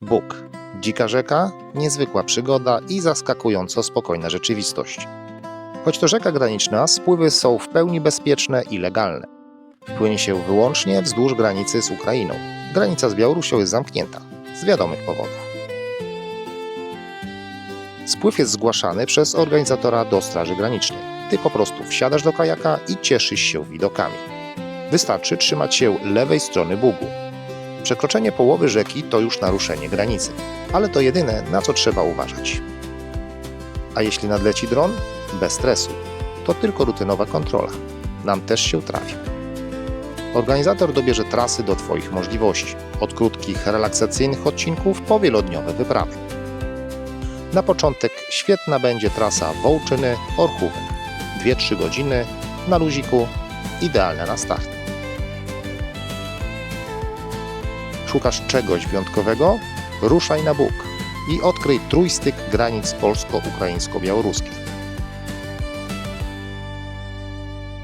Bóg. Dzika rzeka, niezwykła przygoda i zaskakująco spokojna rzeczywistość. Choć to rzeka graniczna, spływy są w pełni bezpieczne i legalne. Płynie się wyłącznie wzdłuż granicy z Ukrainą. Granica z Białorusią jest zamknięta z wiadomych powodów. Spływ jest zgłaszany przez organizatora do Straży Granicznej. Ty po prostu wsiadasz do kajaka i cieszysz się widokami. Wystarczy trzymać się lewej strony Bugu. Przekroczenie połowy rzeki to już naruszenie granicy, ale to jedyne, na co trzeba uważać. A jeśli nadleci dron? Bez stresu. To tylko rutynowa kontrola. Nam też się trafi. Organizator dobierze trasy do Twoich możliwości, od krótkich, relaksacyjnych odcinków po wielodniowe wyprawy. Na początek świetna będzie trasa Wołczyny-Orchówek. 2-3 godziny na luziku, idealne na start. Szukasz czegoś wyjątkowego? Ruszaj na Bóg i odkryj trójstyk granic polsko-ukraińsko-białoruskich.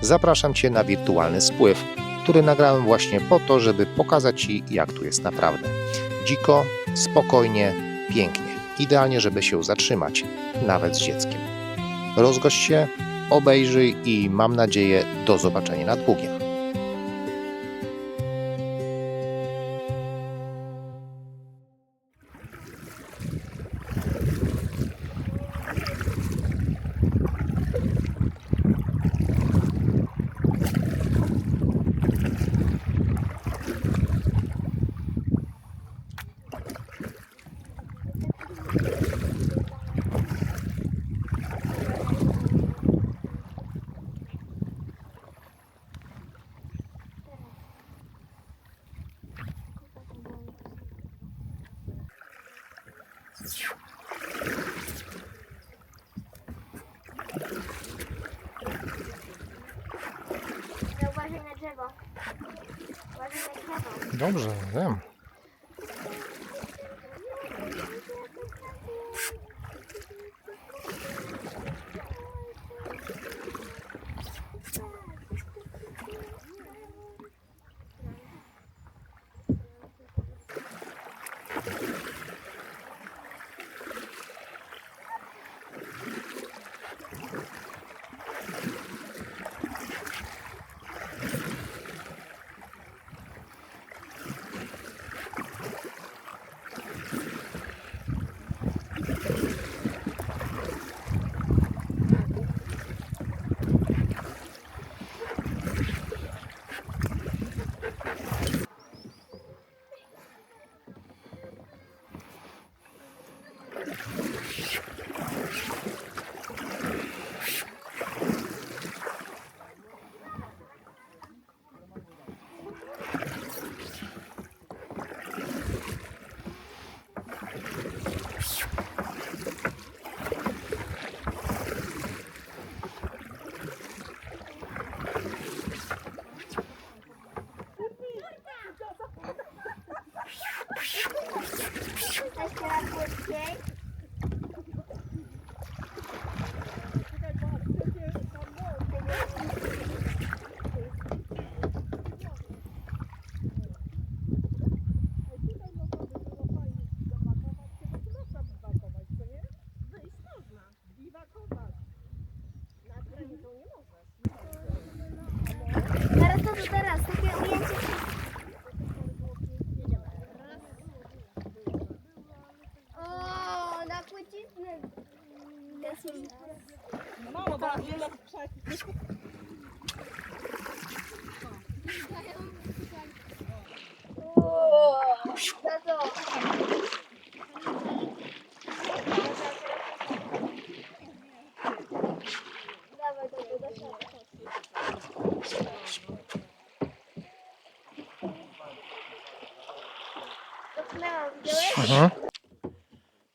Zapraszam Cię na wirtualny spływ, który nagrałem właśnie po to, żeby pokazać Ci, jak tu jest naprawdę. Dziko, spokojnie, pięknie. Idealnie, żeby się zatrzymać, nawet z dzieckiem. Rozgość się, obejrzyj i mam nadzieję do zobaczenia nad Bugiem. Dobrze, wiem. Okay.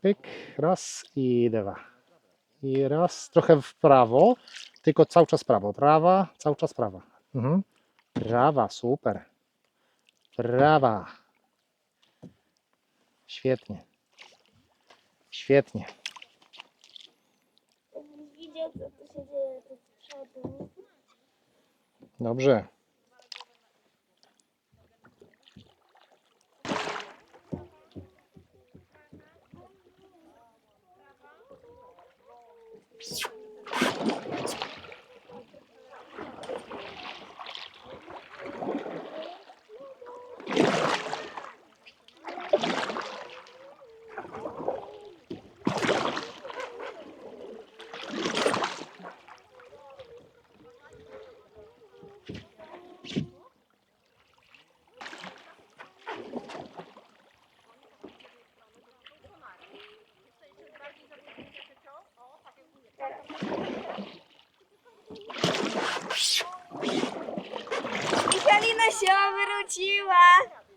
Pyk, raz i dwa. I raz, trochę w prawo, tylko cały czas prawo. Prawa, cały czas prawa. Mhm. Prawa, super. Prawa. Świetnie. Świetnie. Widział, co tu się dzieje tu Michalina się obróciła!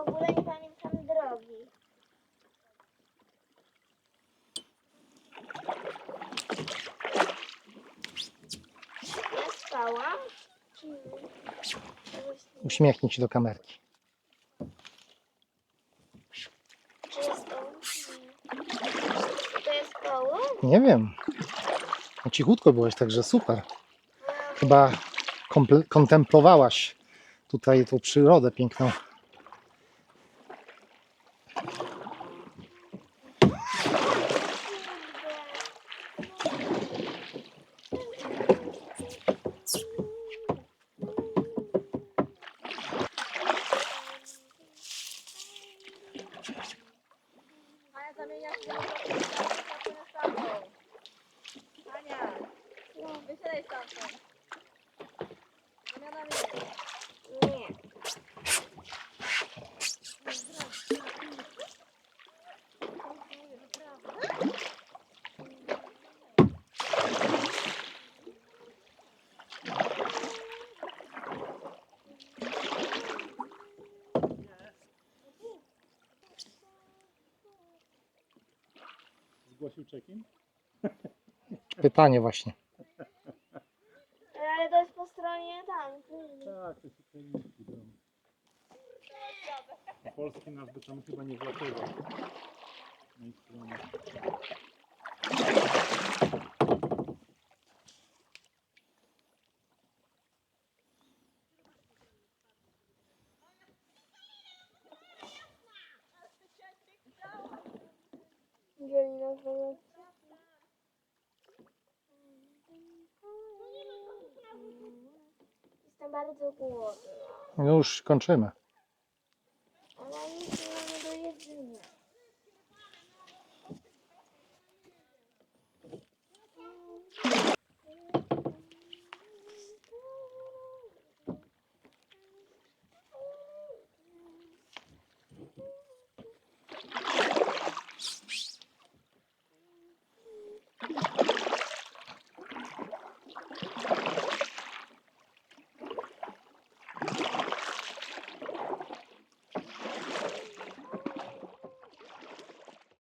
Ogóle nie pamiętam drogi. Ja spałam? Czy... Uśmiechnij się do kamerki. Czy jest koło? Nie. To jest koło? Nie wiem. No, cichutko byłeś, także super. Chyba komple- kontemplowałaś tutaj tą przyrodę piękną. Pytanie właśnie. Ale to jest po stronie tam. Tak, to jest ukraiński dom. Polski nas by tam chyba nie wlatywał. Na ich stronie. Wzięli nas do. Jestem bardzo głodna, Już kończymy.